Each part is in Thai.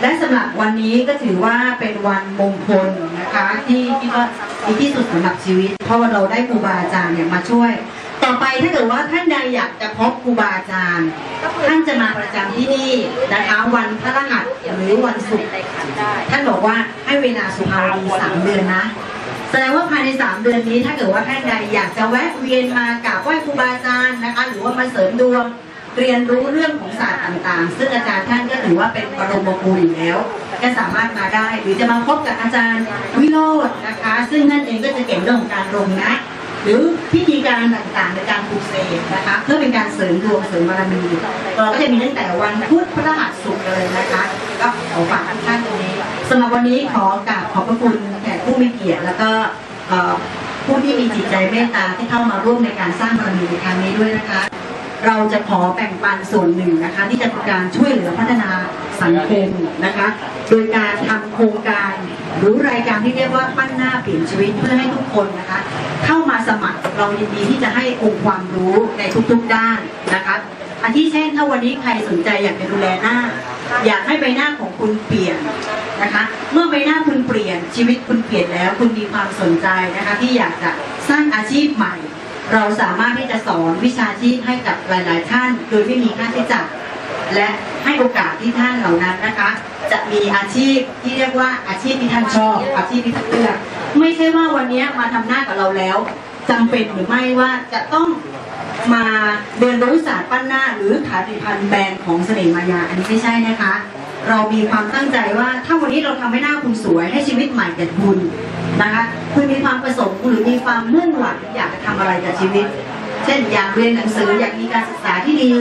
และสำหรับวันนี้ก็ถือว่าเป็นวันมงคลนะคะ ที่ที่ว่าดีที่สุดสำหรับชีวิต เพราะว่าเราได้ครูบาอาจารย์เนี่ยมาช่วย ต่อไปถ้าเกิดว่าท่านใดอยากจะพบครูบาอาจารย์ ท่านจะมาประจำที่นี่นะคะ วันพฤหัสหรือวันศุกร์ท่านบอกว่าให้เวลาสุภาวีสามเดือนนะแสดงว่าภายใน 3 เดือนนี้ถ้าเกิดว่าท่านใดอยากจะแวะเวียนมากราบไหว้ครูบาอาจารย์นะคะ หรือว่ามาเสริมดวง เรียนรู้เรื่องของศาสตร์ต่างๆ ซึ่งอาจารย์ท่านก็ถือว่าเป็นบรมครูอยู่แล้ว ก็สามารถมาได้ หรือจะมาพบกับอาจารย์วิโรจน์นะคะ ซึ่งท่านเองก็จะเก่งเรื่องของการลงนะหรือพิธีการต่างๆในการปลูกเสกนะคะ เพื่อเป็นการเสริมดวงเสริมบารมีเราก็จะมีตั้งแต่วันพุธพฤหัสศุกร์เลยนะคะก็ขอฝากทุกท่านตรงนี้สำหรับวันนี้ขอกราบขอบพระคุณแขกผู้มีเกียรติแล้วก็ผู้ที่มีจิตใจเมตตาที่เข้ามาร่วมในการสร้างบารมีในครั้งนี้ด้วยนะคะ เราจะขอแบ่งปันส่วนหนึ่งนะคะ ที่จะเป็นการช่วยเหลือพัฒนาสังคมนะคะ โดยการทำโครงการหรือรายการที่เรียกว่าปั้นหน้าเปลี่ยนชีวิตเพื่อให้ทุกคนนะคะ เข้ามาสมัครเรายินดีที่จะให้องค์ความรู้ในทุกๆด้านนะคะอาทิเช่นถ้าวันนี้ใครสนใจอยากจะดูแลหน้า อยากให้ใบหน้าของคุณเปลี่ยนนะคะ เมื่อใบหน้าคุณเปลี่ยนชีวิตคุณเปลี่ยนแล้ว คุณมีความสนใจนะคะ ที่อยากจะสร้างอาชีพใหม่ เราสามารถที่จะสอนวิชาชีพให้กับหลาย ๆ ท่าน โดยไม่มีค่าใช้จ่ายและให้โอกาสที่ท่านเหล่านั้นนะคะ จะมีอาชีพที่เรียกว่าอาชีพที่ท่านชอบ อาชีพที่ท่านเลือกไม่ใช่ว่าวันนี้มาทำหน้ากับเราแล้วจำเป็นหรือไม่ว่าจะต้องมาเรียนรู้ศาสตร์ปั้นหน้า หรือขายผลิตภัณฑ์แบรนด์ของเสน่ห์มายาอันนี้ไม่ใช่นะคะ เรามีความตั้งใจว่าถ้าวันนี้เราทำให้หน้าคุณสวย ให้ชีวิตใหม่แก่คุณนะคะคุณมีความประสงค์หรือมีความมุ่งหวังอยากจะทำอะไรกับชีวิต เช่นอยากเรียนหนังสืออยากมีการศึกษาที่ดี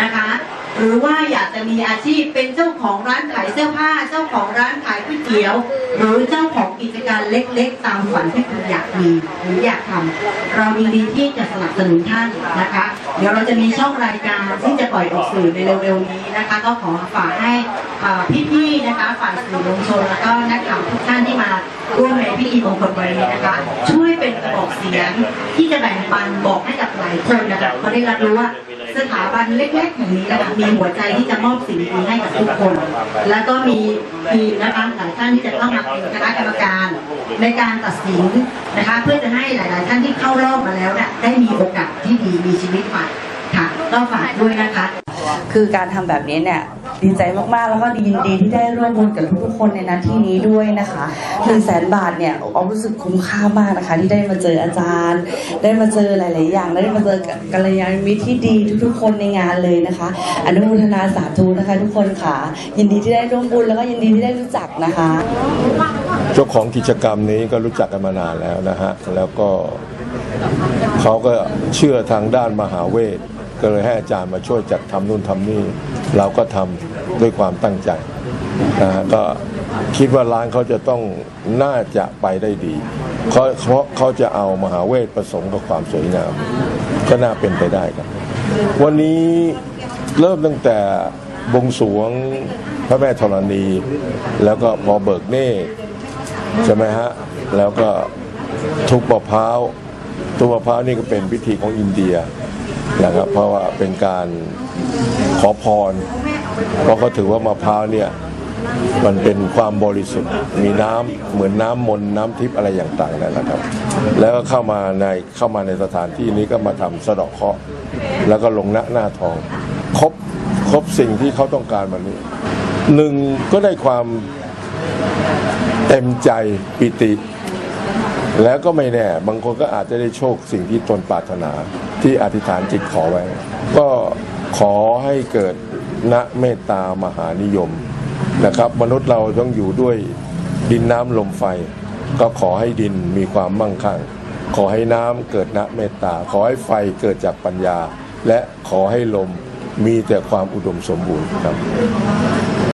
นะคะ หรือว่าอยากจะมีอาชีพเป็นเจ้าของร้านขายเสื้อผ้า เจ้าของร้านขายก๋วยเตี๋ยว หรือเจ้าของกิจการเล็กๆ ตามฝันที่คุณอยากมีหรืออยากทำเรายินดีที่จะสนับสนุนท่านนะคะ เดี๋ยวเราจะมีช่องรายการที่จะปล่อยออกสื่อในเร็วๆนี้นะคะ ก็ขอฝากให้อ่าพี่ๆนะคะฝ่ายสื่อมวลชนแล้วก็นักข่าวทุกท่านที่มา ร่วมในพิธีมงคลวันนี้นะคะ ช่วยเป็นกระบอกเสียงที่จะแบ่งปันบอกให้กับหลายคนนะคะเขาได้รับรู้ว่าสถาบันเล็กๆแห่งนี้นะคะมีหัวใจที่จะมอบสิ่งดีให้กับทุกคน แล้วก็มีทีมนะคะหลายท่านที่จะเข้ามาเป็นคณะกรรมการในการตัดสินนะคะ เพื่อจะให้หลาย ๆ ท่านที่เข้ารอบมาแล้วเนี่ยได้มีโอกาสที่ดีมีชีวิตใหม่ค่ะก็ฝากด้วยนะคะ คือการทำแบบนี้เนี่ย ดีใจมากๆ แล้วก็ยินดีที่ได้ร่วมบุญกับทุกๆคนในหนาที่นี้ด้วยนะคะหนึ่งแสนบาทเนี่ยออมรู้สึกคุ้มค่ามากนะคะ ที่ได้มาเจออาจารย์ ได้มาเจอหลาย ๆ อย่างได้มาเจอกับกัลยาณมิตรที่ดีทุกๆ คนในงานเลยนะคะ อนุโมทนาสาธุนะคะ ทุกคนค่ะ ยินดีที่ได้ร่วมบุญแล้วก็ยินดีที่ได้รู้จักนะคะเจ้าของกิจกรรมนี้ก็รู้จักกันมานานแล้วนะฮะแล้วก็เขาก็เชื่อทางด้านมหาเวท ก็เลยให้อาจารย์มาช่วยจัดทำนู่นทำนี่ เราก็ทำด้วยความตั้งใจนะก็คิดว่าร้านเขาจะต้องน่าจะไปได้ดีเพราะเพราะเขาจะเอามหาเวทผสมกับความสวยงาม ก็น่าเป็นไปได้ครับ วันนี้เริ่มตั้งแต่บงสวงพระแม่ธรณี แล้วก็พอเบิกเนตรใช่ไหมฮะ แล้วก็ทุบมะพร้าวทุบมะพร้าวนี่ก็เป็นพิธีของอินเดีย นะครับ เพราะว่าเป็นการขอพร เพราะเขาถือว่ามะพร้าวเนี่ยมันเป็นความบริสุทธิ์มีน้ำเหมือนน้ำมน้ำทิพย์อะไรอย่างต่างนั่นแหละครับ แล้วก็เข้ามาในเข้ามาในสถานที่นี้ก็มาทำสะดาะเคราะห์แล้วก็ลงหน้าหน้าทอง ครบครบสิ่งที่เขาต้องการวันนี้หนึ่งก็ได้ความเต็มใจปิติ แล้วก็ไม่แน่ บางคนก็อาจจะได้โชคสิ่งที่ตนปรารถนา ที่อธิษฐานจิตขอไว้ ก็ขอให้เกิดณเมตตามหานิยมนะครับ มนุษย์เราต้องอยู่ด้วยดินน้ำลมไฟ ก็ขอให้ดินมีความมั่งคั่ง ขอให้น้ำเกิดณเมตตา ขอให้ไฟเกิดจากปัญญา และขอให้ลมมีแต่ความอุดมสมบูรณ์ครับ